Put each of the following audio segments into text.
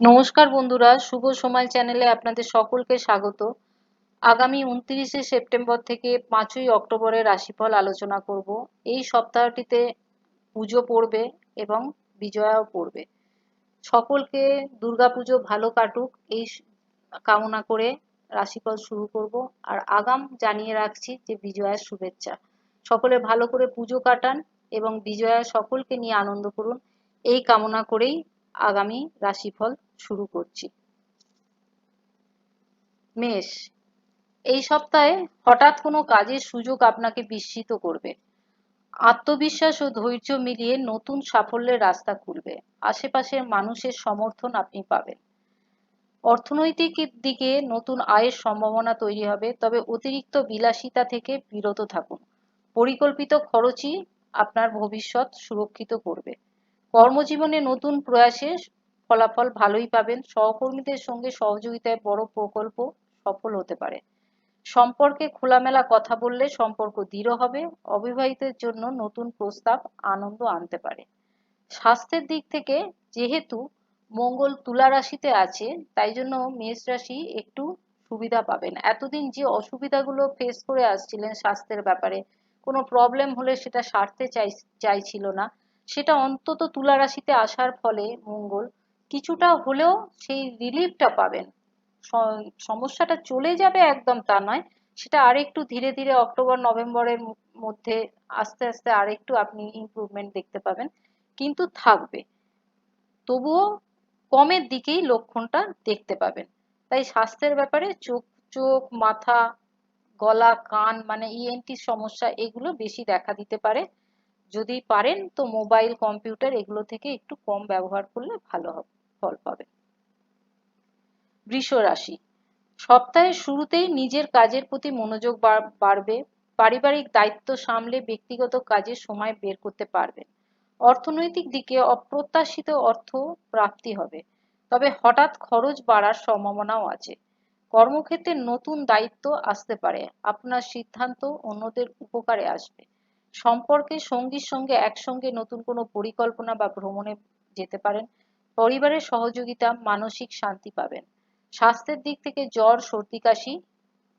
নমস্কার বন্ধুরা, শুভ সময় চ্যানেলে আপনাদের সকলকে স্বাগত। আগামী উনত্রিশে সেপ্টেম্বর থেকে পাঁচই অক্টোবরের রাশিফল আলোচনা করব। এই সপ্তাহটিতে পুজো পড়বে এবং বিজয়াও পড়বে। সকলকে দুর্গাপুজো ভালো কাটুক, এই কামনা করে রাশিফল শুরু করব। আর আগাম জানিয়ে রাখছি যে বিজয়ার শুভেচ্ছা। সকলে ভালো করে পুজো কাটান এবং বিজয়া সকলকে নিয়ে আনন্দ করুন। এই কামনা করেই আগামী রাশিফল শুরু করছি। মেষ, এই সপ্তাহে হঠাৎ কোনো কাজের সুযোগ আপনাকে বিস্মিত করবে। আত্মবিশ্বাস ও ধৈর্য মিলিয়ে নতুন সাফল্যের রাস্তা খুলবে। আশেপাশের মানুষের সমর্থন আপনি পাবেন। অর্থনৈতিক দিকে নতুন আয়ের সম্ভাবনা তৈরি হবে, তবে অতিরিক্ত বিলাসিতা থেকে বিরত থাকুন। পরিকল্পিত খরচই আপনার ভবিষ্যৎ সুরক্ষিত করবে। কর্মজীবনে নতুন প্রয়াসে ফলাফল ভালোই পাবেন। সহকর্মীদের সঙ্গে সহযোগিতায় বড় প্রকল্প সফল হতে পারে। সম্পর্কে খোলামেলা কথা বললে সম্পর্ক দৃঢ় হবে। অবিবাহিতের জন্য নতুন প্রস্তাব আনন্দ আনতে পারে। স্বাস্থ্যের দিক থেকে যেহেতু মঙ্গল তুলা রাশিতে আছে, তাই জন্য মেষ রাশি একটু সুবিধা পাবেন। এতদিন যে অসুবিধাগুলো ফেস করে আসছিলেন স্বাস্থ্যের ব্যাপারে, কোনো প্রবলেম হলে সেটা সারতে চাই, চাইছিল না। সেটা অন্তত তুলা রাশিতে আসার ফলে মঙ্গল কিছুটা হলেও সেই রিলিফটা পাবেন। সমস্যাটা চলে যাবে একদম তা নয়। সেটা আরেকটু ধীরে ধীরে অক্টোবর, নভেম্বরের মধ্যে আস্তে আস্তে আরেকটু আপনি ইমপ্রুভমেন্ট দেখতে পাবেন। কিন্তু থাকবে। তবুও কমের দিকেই লক্ষণটা দেখতে পাবেন। তাই স্বাস্থ্যের ব্যাপারে চোখ চোখ, মাথা, গলা, কান মানে ইএনটি e সমস্যা এগুলো বেশি দেখা দিতে পারে। যদি পারেন তো মোবাইল, কম্পিউটার এগুলো থেকে একটু কম ব্যবহার করলে ভালো হবে। ফল পাবেন বৃষ রাশি। সপ্তাহের শুরুতেই নিজের কাজের প্রতি মনোযোগ বাড়বে। পারিবারিক দায়িত্ব সামলে ব্যক্তিগত কাজে সময় বের করতে পারবেন অর্থনৈতিক দিকে অপ্রত্যাশিত অর্থ প্রাপ্তি হবে। তবে হঠাৎ খরচ বাড়ার সম্ভাবনাও আছে। কর্মক্ষেত্রে নতুন দায়িত্ব আসতে পারে। আপনার সিদ্ধান্ত অন্যদের উপকারে আসবে। সম্পর্কে সঙ্গীর সঙ্গে একসঙ্গে নতুন কোনো পরিকল্পনা বা ভ্রমণে যেতে পারেন। পরিবারের সহযোগিতা, মানসিক শান্তি পাবেন। স্বাস্থ্যের দিক থেকে জ্বর, সর্দি, কাশি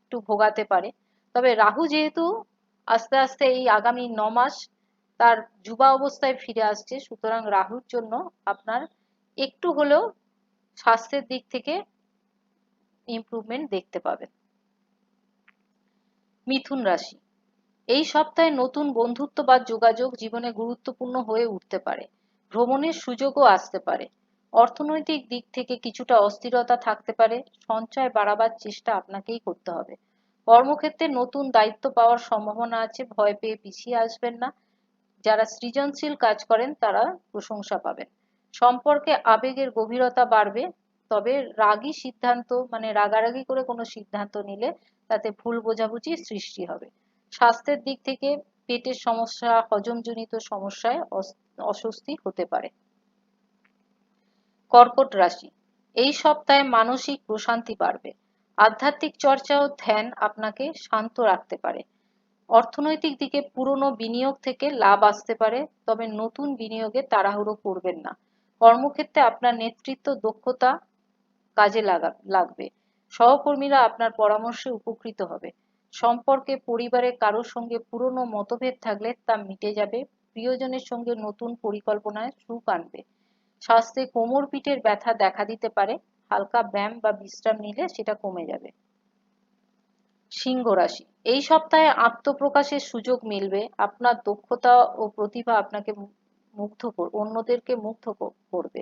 একটু ভোগাতে পারে। তবে রাহু যেহেতু আস্তে আস্তে এই আগামী ন মাস তার যুবা অবস্থায় ফিরে আসছে, সুতরাং রাহুর জন্য আপনার একটু হলেও স্বাস্থ্যের দিক থেকে ইমপ্রুভমেন্ট দেখতে পাবেন। মিথুন রাশি। এই সপ্তাহে নতুন বন্ধুত্ব বা যোগাযোগ জীবনে গুরুত্বপূর্ণ হয়ে উঠতে পারে। ভ্রমণের সুযোগও আসতে পারে। অর্থনৈতিক দিক থেকে কিছুটা অস্থিরতা থাকতে পারে, সঞ্চয় বাড়াবার চেষ্টা আপনাকেই করতে হবে। কর্মক্ষেত্রে নতুন দায়িত্ব পাওয়ার সম্ভাবনা আছে, ভয় পেয়ে পিছিয়ে আসবেন না। যারা সৃজনশীল কাজ করেন, তারা প্রশংসা পাবেন। সম্পর্কে আবেগের গভীরতা বাড়বে, তবে রাগী সিদ্ধান্ত মানে রাগারাগি করে কোনো সিদ্ধান্ত নিলে তাতে ভুল বোঝাবুঝি সৃষ্টি হবে। স্বাস্থ্যের দিক থেকে পেটের সমস্যা হজমজনিত সমস্যায় অস্বস্তি হতে পারে। কর্কট রাশি। এই সপ্তাহে মানসিক প্রশান্তি বাড়বে। আধ্যাত্মিক চর্চা ও ধ্যান আপনাকে শান্ত রাখতে পারে। অর্থনৈতিক দিকে পুরনো বিনিয়োগ থেকে লাভ আসতে পারে, তবে নতুন বিনিয়োগে তাড়াহুড়ো করবেন না। কর্মক্ষেত্রে আপনার নেতৃত্ব, দক্ষতা কাজে লাগা লাগবে। সহকর্মীরা আপনার পরামর্শে উপকৃত হবে। সম্পর্কে পরিবারে কারোর সঙ্গে পুরনো মতভেদ থাকলে তা মিটে যাবে। প্রিয়জনের সঙ্গে নতুন পরিকল্পনায় সুখ আনবে। স্বাস্থ্যে কোমর পিঠের ব্যথা দেখা দিতে পারে, হালকা ব্যায়াম বা বিশ্রাম নিলে সেটা কমে যাবে। সিংহ রাশি, এই সপ্তাহে আত্মপ্রকাশের সুযোগ মিলবে, আপনার দক্ষতা ও প্রতিভা আপনাকে মুগ্ধ অন্যদেরকে মুগ্ধ করবে।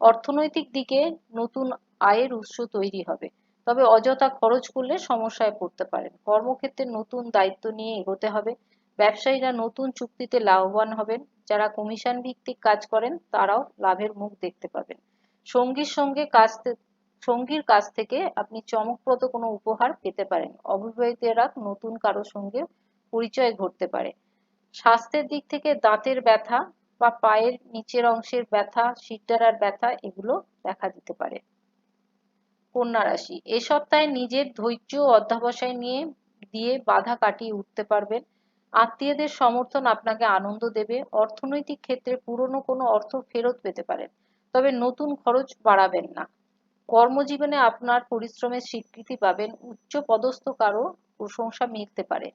অর্থনৈতিক দিকে নতুন আয়ের উৎস তৈরি হবে, তবে অযথা খরচ করলে সমস্যায় পড়তে পারেন। কর্মক্ষেত্রে নতুন দায়িত্ব নিয়ে এগোতে হবে ব্যবসায়ীরা নতুন চুক্তিতে লাভবান হবেন, যারা কমিশন ভিত্তিক কাজ করেন, তারাও লাভের মুখ দেখতে পাবেন। সঙ্গীর সঙ্গে কাজ সঙ্গীর কাছ থেকে আপনি চমকপ্রদ কোনো উপহার পেতে পারেন। অবিবাহিতেরা নতুন কারও সঙ্গে পরিচয় ঘটতে পারে। স্বাস্থ্যের দিক থেকে দাঁতের ব্যথা বা পায়ের নিচের অংশের ব্যথা শিরদাঁড়ার ব্যথা, এগুলো দেখা দিতে পারে। কন্যা রাশি, এ সপ্তাহে নিজের ধৈর্য অধ্যাবসায় নিয়ে, দিয়ে বাধা কাটিয়ে উঠতে পারবেন। আত্মীয়দের সমর্থন আপনাকে আনন্দ দেবে, অর্থনৈতিক ক্ষেত্রে পুরনো কোনো অর্থ ফেরত পেতে পারেন, তবে নতুন খরচ বাড়াবেন না। কর্মজীবনে আপনার পরিশ্রমের স্বীকৃতি পাবেন উচ্চ পদস্থ কারও প্রশংসা মিলতে পারে।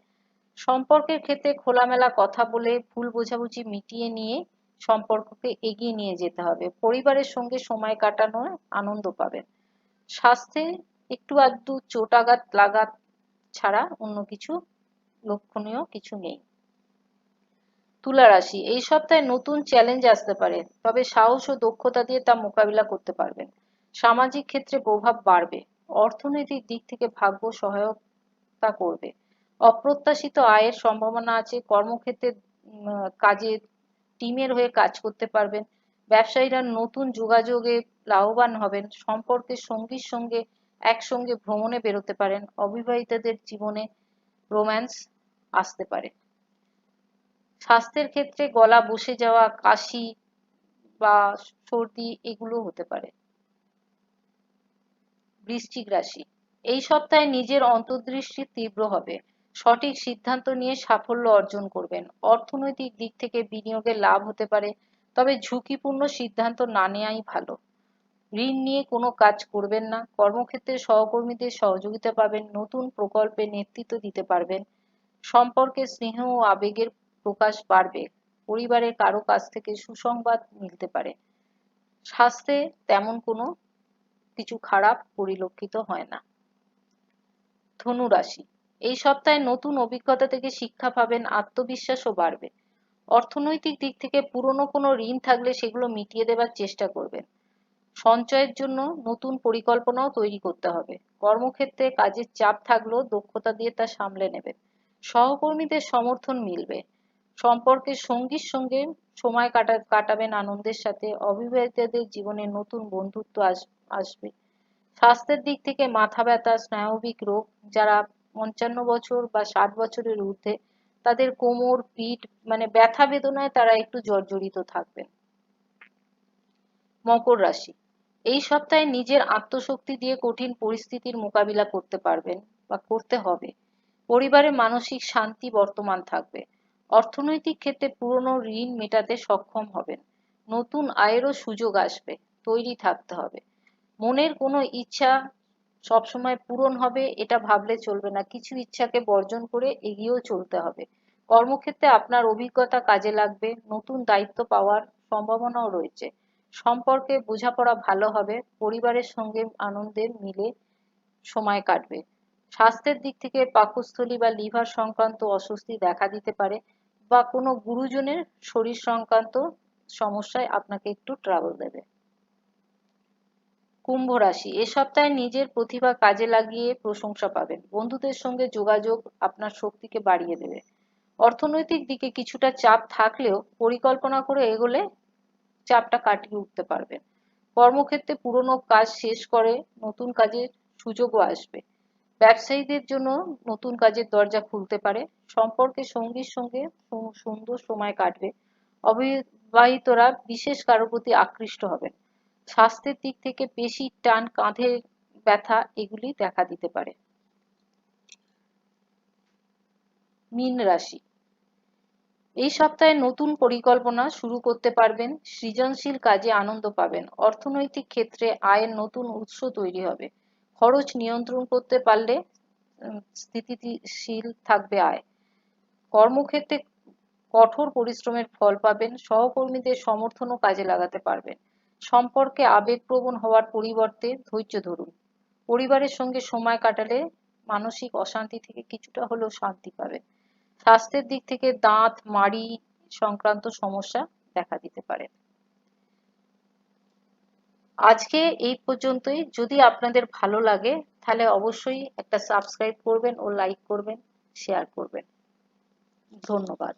সম্পর্কের ক্ষেত্রে খোলামেলা কথা বলে, ভুল বোঝাবুঝি মিটিয়ে নিয়ে সম্পর্ককে এগিয়ে নিয়ে যেতে হবে। পরিবারের সঙ্গে সময় কাটানোর আনন্দ পাবেন। স্বাস্থ্যে একটু আধটু চোটাঘাত লাগাত ছাড়া অন্য কিছু লক্ষণীয় কিছু নেই। তুলা রাশি, এই সপ্তাহে নতুন চ্যালেঞ্জ আসতে পারে, তবে সাহস ও দক্ষতা দিয়ে তা মোকাবিলা করতে পারবেন। সামাজিক ক্ষেত্রে প্রভাব বাড়বে, অর্থনৈতিক দিক থেকে ভাগ্য সহায়তা করবে। অপ্রত্যাশিত আয়ের সম্ভাবনা আছে, কর্মক্ষেত্রে কাজে টিমের হয়ে কাজ করতে পারবেন, ব্যবসায়ীরা নতুন যোগাযোগে লাভবান হবেন সম্পর্কের সঙ্গীর সঙ্গে একসঙ্গে ভ্রমণে বেরোতে পারেন, অবিবাহিতদের জীবনে রোম্যান্স আসতে পারে। স্বাস্থ্যের ক্ষেত্রে গলা বসে যাওয়া, কাশি বা সর্দি এগুলো হতে পারে। বৃশ্চিক রাশি, এই সপ্তাহে নিজের অন্তর্দৃষ্টি তীব্র হবে। সঠিক সিদ্ধান্ত নিয়ে সাফল্য অর্জন করবেন। অর্থনৈতিক দিক থেকে বিনিয়োগের লাভ হতে পারে, তবে ঝুঁকিপূর্ণ সিদ্ধান্ত না নেওয়াই ভালো। ঋণ নিয়ে কোনো কাজ করবেন না। কর্মক্ষেত্রে সহকর্মীদের সহযোগিতা পাবেন, নতুন প্রকল্পে নেতৃত্ব দিতে পারবেন, সম্পর্কে স্নেহ ও আবেগের প্রকাশ বাড়বে, পরিবারের কারও কাছ থেকে সুসংবাদ মিলতে পারে। স্বাস্থ্যে তেমন কোনো কিছু খারাপ পরিলক্ষিত হয় না। ধনু রাশি এই সপ্তাহে নতুন অভিজ্ঞতা থেকে শিক্ষা পাবেন, আত্মবিশ্বাসও বাড়বে। অর্থনৈতিক দিক থেকে পুরনো কোনো ঋণ থাকলে সেগুলো মিটিয়ে দেবার চেষ্টা করবেন। সঞ্চয়ের জন্য নতুন পরিকল্পনাও তৈরি করতে হবে। কর্মক্ষেত্রে কাজের চাপ থাকলেও দক্ষতা দিয়ে তা সামলে নেবেন সহকর্মীদের সমর্থন মিলবে। সম্পর্কের সঙ্গীর সঙ্গে সময় কাটা, কাটাবেন আনন্দের সাথে। অবিবাহিতদের জীবনে নতুন বন্ধুত্ব আস, আসবে। স্বাস্থ্যের দিক থেকে মাথা ব্যথা, স্নায়বিক রোগ, যারা পঞ্চান্ন বছর বা ষাট বছরের ঊর্ধ্বে, তাদের কোমর, পিঠ মানে ব্যথা বেদনায় তারা একটু জর্জরিত থাকবেন। মকর রাশি। এই সপ্তাহে নিজের আত্মশক্তি দিয়ে কঠিন পরিস্থিতির মোকাবিলা করতে পারবেন বা করতে হবে। পরিবারে মানসিক শান্তি বর্তমান থাকবে। অর্থনৈতিক ক্ষেত্রে পুরনো ঋণ মেটাতে সক্ষম হবেন। নতুন আয়েরও সুযোগ আসবে, তৈরি থাকতে হবে। মনের কোনো ইচ্ছা সবসময় পূরণ হবে, এটা ভাবলে চলবে না। কিছু ইচ্ছাকে বর্জন করে এগিয়েও চলতে হবে। কর্মক্ষেত্রে আপনার অভিজ্ঞতা কাজে লাগবে, নতুন দায়িত্ব পাওয়ার সম্ভাবনাও রয়েছে। সম্পর্কে বোঝাপড়া ভালো হবে, পরিবারের সঙ্গে আনন্দের মিলে সময় কাটবে। স্বাস্থ্যের দিক থেকে পাকস্থলী বা লিভার সংক্রান্ত অস্বস্তি দেখা দিতে পারে বা কোনো গুরুজনের শরীর সংক্রান্ত সমস্যায় আপনাকে একটু ট্রাবল দেবে। কুম্ভ রাশি, এ সপ্তাহে নিজের প্রতিভা কাজে লাগিয়ে প্রশংসা পাবেন। বন্ধুদের সঙ্গে যোগাযোগ আপনার শক্তিকে বাড়িয়ে দেবে। অর্থনৈতিক দিকে কিছুটা চাপ থাকলেও পরিকল্পনা করে এগোলে চাপটা কাটিয়ে উঠতে পারবেন কর্মক্ষেত্রে পুরনো কাজ শেষ করে নতুন কাজের সুযোগও আসবে। ব্যবসায়ীদের জন্য নতুন কাজের দরজা খুলতে পারে। সম্পর্কে সঙ্গীর সঙ্গে সুন্দর সময় কাটবে। অবিবাহিতরা বিশেষ কারোর প্রতি আকৃষ্ট হবেন। স্বাস্থ্যের দিক থেকে পেশি টান কাঁধের ব্যথা এগুলি দেখা দিতে পারে। মীন রাশি এই সপ্তাহে নতুন পরিকল্পনা শুরু করতে পারবেন, সৃজনশীল কাজে আনন্দ পাবেন, অর্থনৈতিক ক্ষেত্রে আয়ের নতুন উৎস তৈরি হবে। খরচ নিয়ন্ত্রণ করতে পারলে স্থিতিশীল থাকবে আয়। কর্মক্ষেত্রে কঠোর পরিশ্রমের ফল পাবেন, সহকর্মীদের সমর্থনও কাজে লাগাতে পারবেন। সম্পর্কে আবেগপ্রবণ হওয়ার পরিবর্তে ধৈর্য ধরুন। পরিবারের সঙ্গে সময় কাটালে মানসিক অশান্তি থেকে কিছুটা হলেও শান্তি পাবেন। স্বাস্থ্যের দিক থেকে দাঁত, মাড়ি সংক্রান্ত সমস্যা দেখা দিতে পারে। আজকে এই পর্যন্তই। যদি আপনাদের ভালো লাগে, তাহলে অবশ্যই একটা সাবস্ক্রাইব করবেন ও লাইক করবেন শেয়ার করবেন। ধন্যবাদ।